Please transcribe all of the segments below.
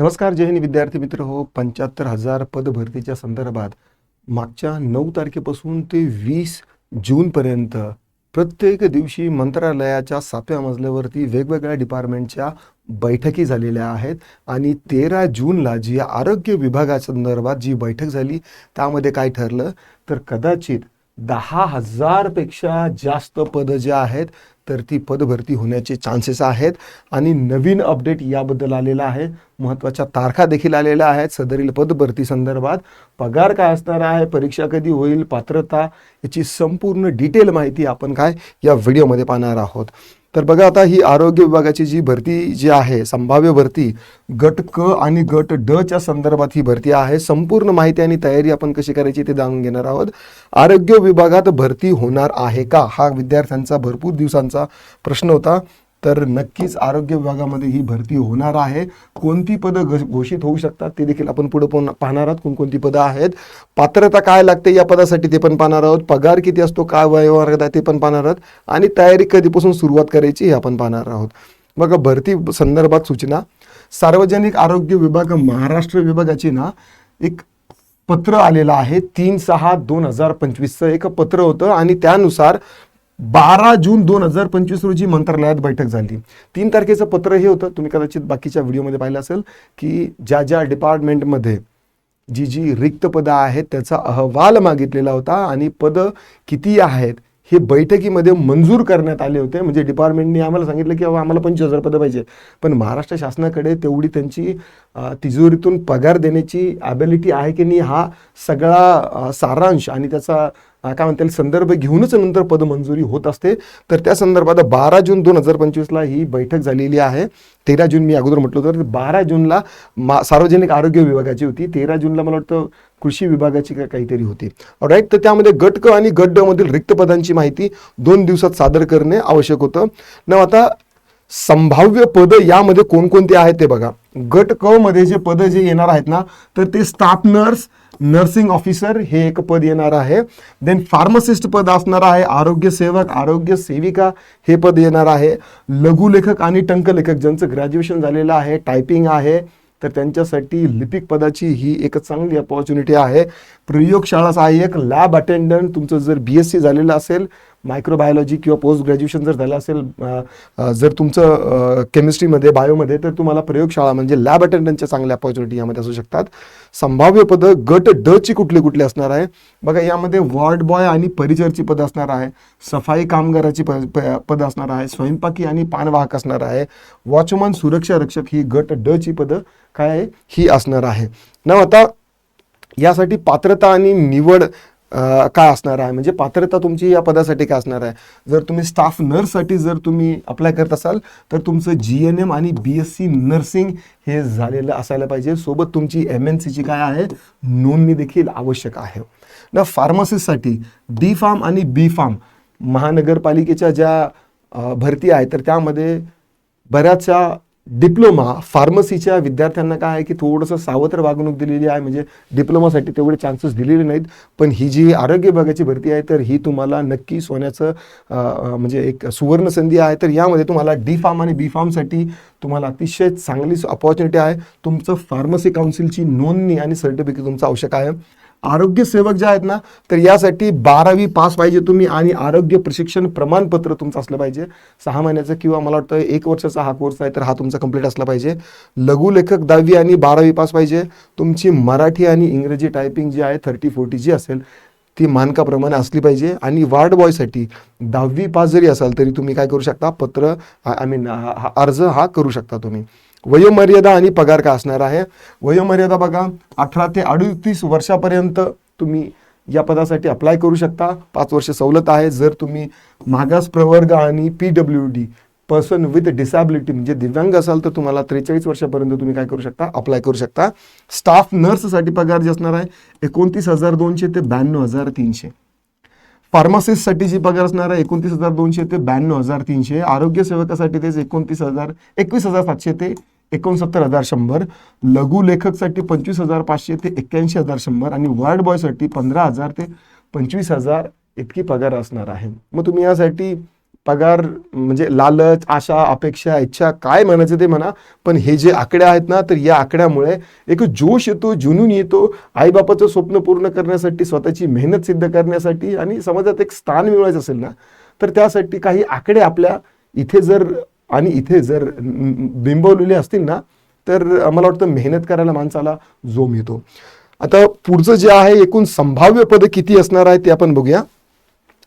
नमस्कार जय हिंद विद्यार्थी मित्र. हो पंच्याहत्तर हजार पद भरतीच्या संदर्भात मागच्या नऊ तारखेपासून ते वीस जूनपर्यंत प्रत्येक दिवशी मंत्रालयाच्या सातव्या मजल्यावरती वेगवेगळ्या डिपार्टमेंटच्या बैठकी झालेल्या आहेत आणि तेरा जूनला जी आरोग्य विभागासंदर्भात जी बैठक झाली त्यामध्ये काय ठरलं? तर कदाचित दहा हजारपेक्षा जास्त पदं जे आहेत तर ती पदभरती होण्याचे चान्सेस आहेत. आणि नवीन अपडेट याबद्दल आलेला आहे. महत्त्वाच्या तारखा देखील आलेल्या आहेत. सदरील पदभरती संदर्भात पगार काय असणार आहे परीक्षा कधी होईल पात्रता याची संपूर्ण डिटेल माहिती आपण काय या व्हिडिओमध्ये पाहणार आहोत. तर बघा आता ही आरोग्य विभागाची जी भरती जी आहे संभाव्य भरती गट क आणि गट ड च्या संदर्भात ही भरती आहे. संपूर्ण माहिती आणि तयारी आपण कशी करायची ते जाणून घेणार आहोत. आरोग्य विभागात भरती होणार आहे का? हा विद्यार्थ्यांचा भरपूर दिवसांचा प्रश्न होता. तर नक्कीच आरोग्य विभागामध्ये ही भरती होणार आहे. कोणती पदं घ- घोषित होऊ शकतात ते देखील आपण पुढे पाहून- पाहणार आहोत. कोणकोणती पदं आहेत पात्रता काय लागते या पदासाठी ते पण पाहणार आहोत. पगार किती असतो काय वयोवर्गात आहे ते पण पाहणार आहोत. आणि तयारी कधीपासून सुरुवात करायची हे आपण पाहणार आहोत. बघा भरती संदर्भात सूचना. सार्वजनिक आरोग्य विभाग महाराष्ट्र विभागाची ना एक पत्र आलेलं आहे. तीन सहा दोन हजार पंचवीसचं एक पत्र होतं आणि त्यानुसार बारा जून दोन हजार पंचवीस रोजी मंत्रालयात बैठक झाली. तीन तारखेचं पत्र हे होतं. तुम्ही कदाचित बाकीच्या व्हिडिओमध्ये पाहिलं असेल की ज्या ज्या डिपार्टमेंटमध्ये जी जी रिक्त पदं आहेत त्याचा अहवाल मागितलेला होता आणि पदं किती आहेत हे बैठकीमध्ये मंजूर करण्यात आले होते. म्हणजे डिपार्टमेंटने आम्हाला सांगितलं की बाबा आम्हाला पंचवीस हजार पदं पाहिजे पण महाराष्ट्र शासनाकडे तेवढी त्यांची तिजोरीतून पगार देण्याची ॲबिलिटी आहे की नाही हा सगळा सारांश आणि त्याचा काय म्हणता येईल संदर्भ घेऊनच नंतर पदमंजुरी होत असते. तर त्या संदर्भात बारा जून दोन हजार पंचवीसला ही बैठक झालेली आहे. तेरा जून मी अगोदर म्हटलं होतं तर बारा जूनला मा सार्वजनिक आरोग्य विभागाची होती. तेरा जूनला मला वाटतं कृषी विभागाची का काहीतरी होती. राईट तर त्यामध्ये गट क आणि गट ड मधील रिक्त पदांची माहिती दोन दिवसात सादर करणे आवश्यक होतं. न आता संभाव्य पद यामध्ये कोणकोणते आहेत ते बघा. गट क मध्ये जे पद जे येणार आहेत ना तर ते स्टाफ नर्स नर्सिंग ऑफिसर हे एक पद येणार आहे. देन फार्मासिस्ट पद असणार आहे आरोग्य सेवक आरोग्य सेविका हे पद येणार आहे. लघुलेखक आणि टंकलेखक ज्यांचं ग्रॅज्युएशन झालेलं आहे टायपिंग आहे तर त्यांच्यासाठी लिपिक पदाची ही एक चांगली अपॉर्च्युनिटी आहे. प्रयोगशाळा सहाय्यक लॅब अटेंडंट तुमचं जर बी एस सी झालेलं असेल मायक्रोबायोलॉजी किंवा पोस्ट ग्रॅज्युएशन जर झालं असेल जर तुमचं केमिस्ट्रीमध्ये बायोमध्ये तर तुम्हाला प्रयोगशाळा म्हणजे लॅब अटेंडंटच्या चांगल्या अपॉर्च्युनिटी यामध्ये असू शकतात. संभाव्य पदं गट ड ची कुठली कुठली असणार आहे? बघा यामध्ये वॉर्ड बॉय आणि परिचरची पदं असणार आहे सफाई कामगाराची प- पदं असणार आहे स्वयंपाकी आणि पानवाहक असणार आहे वॉचमन सुरक्षा रक्षक ही गट ड ची पदं काय ही असणार आहे. ना आता यासाठी पात्रता आणि निवड काय असणार आहे? म्हणजे पात्रता तुमची या पदासाठी काय असणार आहे? जर तुम्ही स्टाफ नर्ससाठी जर तुम्ही अप्लाय करत असाल तर तुमचं जी एन एम आणि बी एस सी नर्सिंग हे झालेलं असायला पाहिजे. सोबत तुमची एम एन सीची काय आहे? नोंदणी देखील आवश्यक आहे. ना फार्मसिस्टसाठी डी फार्म आणि बी फार्म महानगरपालिकेच्या ज्या भरती आहेत तर त्यामध्ये बऱ्याचशा डिप्लोमा फार्मसीच्या विद्यार्थ्यांना काय आहे की थोडंसं सावत्र वागणूक दिलेली आहे म्हणजे डिप्लोमासाठी तेवढे चान्सेस दिलेले नाहीत पण ही जी आरोग्य विभागाची भरती आहे तर ही तुम्हाला नक्की सोन्याचं म्हणजे एक सुवर्ण संधी आहे. तर यामध्ये तुम्हाला डी फार्म आणि बी फार्मसाठी तुम्हाला अतिशय चांगली अपॉर्च्युनिटी आहे. तुमचं फार्मसी काउन्सिलची नोंदणी आणि सर्टिफिकेट तुमचं आवश्यक आहे. आरोग्य सेवक जे आहेत ना तर यासाठी बारावी पास पाहिजे तुम्ही आणि आरोग्य प्रशिक्षण प्रमाणपत्र तुमचं असलं पाहिजे. सहा महिन्याचं किंवा मला वाटतं एक वर्षाचा हा कोर्स आहे तर हा तुमचा कंप्लीट असला पाहिजे. लघुलेखक दहावी आणि बारावी पास पाहिजे. तुमची मराठी आणि इंग्रजी टायपिंग जी आहे थर्टी फोर्टी जी असेल ती मानकाप्रमाणे असली पाहिजे. आणि वार्ड बॉयसाठी दहावी पास जरी असाल तरी तुम्ही काय करू शकता? पत्र आय मीन अर्ज हा करू शकता तुम्ही. वयोमर्यादा आणि पगार का असणार आहे? वयोमर्यादा बघा अठरा ते अडतीस वर्षापर्यंत तुम्ही या पदासाठी अप्लाय करू शकता. पाच वर्ष सवलत आहे. जर तुम्ही मागास प्रवर्ग आणि P W D person with disability म्हणजे दिव्यांग असाल तर तुम्हाला त्रेचाळीस वर्षापर्यंत तुम्ही काय करू शकता? अप्लाय करू शकता. स्टाफ नर्ससाठी पगार जे असणार आहे एकोणतीस हजार दोनशे ते ब्याण्णव हजार तीनशे. फार्मासिस्टसाठी जी पगार असणार आहे एकोणतीस हजार दोनशे ते ब्याण्णव हजार तीनशे. आरोग्य सेवकासाठी तेच एकोणतीस हजार एकवीस हजार सातशे ते एकोणसत्तर हजार शंभर लघु लेखकसाठी पंचवीस हजार पाचशे ते एक्क्याऐंशी हजार शंभर आणि वार्ड बॉयसाठी पंधरा हजार ते पंचवीस हजार इतकी पगार असणार आहे. मग तुम्ही यासाठी पगार म्हणजे लालच आशा अपेक्षा इच्छा काय म्हणायचं ते म्हणा पण हे जे आकडे आहेत ना तर या आकड्यामुळे एक जोश येतो जुनून येतो आईबापाचं स्वप्न पूर्ण करण्यासाठी स्वतःची मेहनत सिद्ध करण्यासाठी आणि समाजात एक स्थान मिळवायचं असेल ना तर त्यासाठी काही आकडे आपल्या इथे जर आणि इथे जर बिंबवलेले असतील ना तर मला वाटतं मेहनत करायला माणसाला जोम येतो. आता पुढचं जे आहे एकूण संभाव्य पद किती असणार आहे ते आपण बघूया.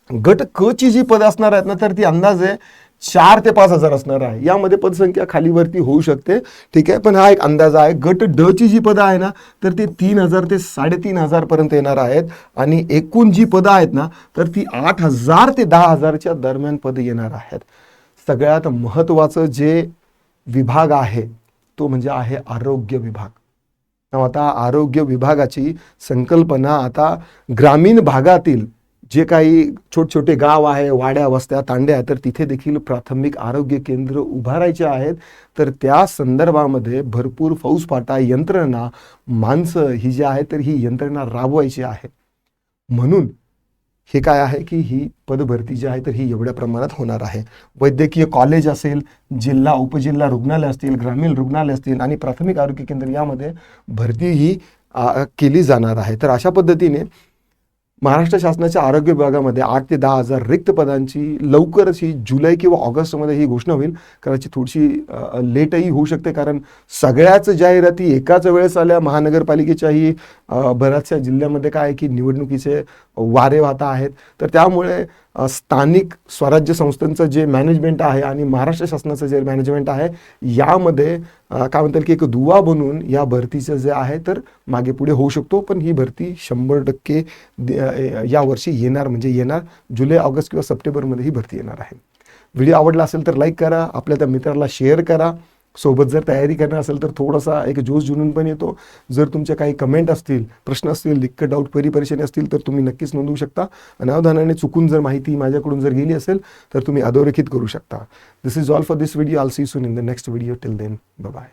गट क ची जी पदं असणार आहेत ना तर ती अंदाजे चार ते पाच हजार असणार आहे. यामध्ये पदसंख्या खालीवरती होऊ शकते. ठीक आहे पण हा एक अंदाज आहे. गट ड ची जी पदं आहे ना तर ती तीन हजार ते साडेतीन हजार पर्यंत येणार आहेत. आणि एकूण जी पदं आहेत ना तर ती आठ हजार ते दहा हजारच्या दरम्यान पदं येणार आहेत. सगळ्यात महत्त्वाचं जे विभाग आहे तो म्हणजे आहे आरोग्य विभाग. आता आरोग्य विभागाची संकल्पना आता ग्रामीण भागातील जे काही छोटे छोटे गाव आहे वाड्या वस्त्या तांड्या तर तिथे देखील प्राथमिक आरोग्य केंद्र उभारायचे आहेत. तर त्या संदर्भामध्ये भरपूर फौजफाटा यंत्रणा माणसं ही जी आहे तर ही यंत्रणा राबवायची आहे. म्हणून हे काय आहे की ही पदभरती जी आहे तर ही एवढ्या प्रमाणात होणार आहे. वैद्यकीय कॉलेज असेल जिल्हा उपजिल्हा रुग्णालय असतील ग्रामीण रुग्णालय असतील आणि प्राथमिक आरोग्य केंद्र यामध्ये भरती ही केली जाणार आहे. तर अशा पद्धतीने महाराष्ट्र शासनाच्या आरोग्य विभागामध्ये आठ ते दहा हजार रिक्त पदांची लवकरच ही जुलै किंवा ऑगस्टमध्ये ही घोषणा होईल. कदाचित थोडीशी लेटही होऊ शकते कारण सगळ्याच जाहिराती एकाच वेळेस आल्या. महानगरपालिकेच्याही बऱ्याचशा जिल्ह्यामध्ये काय आहे की निवडणुकीचे वारे वाता आहेत. तर त्यामुळे स्थानिक स्वराज्य संस्थांचं जे मॅनेजमेंट आहे आणि महाराष्ट्र शासनाचं जे मॅनेजमेंट आहे यामध्ये काय म्हणतात की एक दुवा बनून या भरतीचं जे आहे तर मागे पुढे होऊ शकतो. पण ही भरती शंभर टक्के दे- यावर्षी येणार म्हणजे येणार जुलै ऑगस्ट किंवा सप्टेंबरमध्ये ही भरती येणार आहे. व्हिडिओ आवडला असेल तर लाईक करा आपल्या त्या मित्राला शेअर करा. सोबत जर तयारी करणार असेल तर थोडासा एक जोश जुनून पण येतो. जर तुमच्या काही कमेंट असतील प्रश्न असतील दिक्कत डाऊट परी परेशानी असतील तर तुम्ही नक्कीच नोंदवू शकता. अनावधानाने चुकून जर माहिती माझ्याकडून जर गेली असेल तर तुम्ही अधोरेखित करू शकता. This is all for this video I'll see soon in the next video till then bye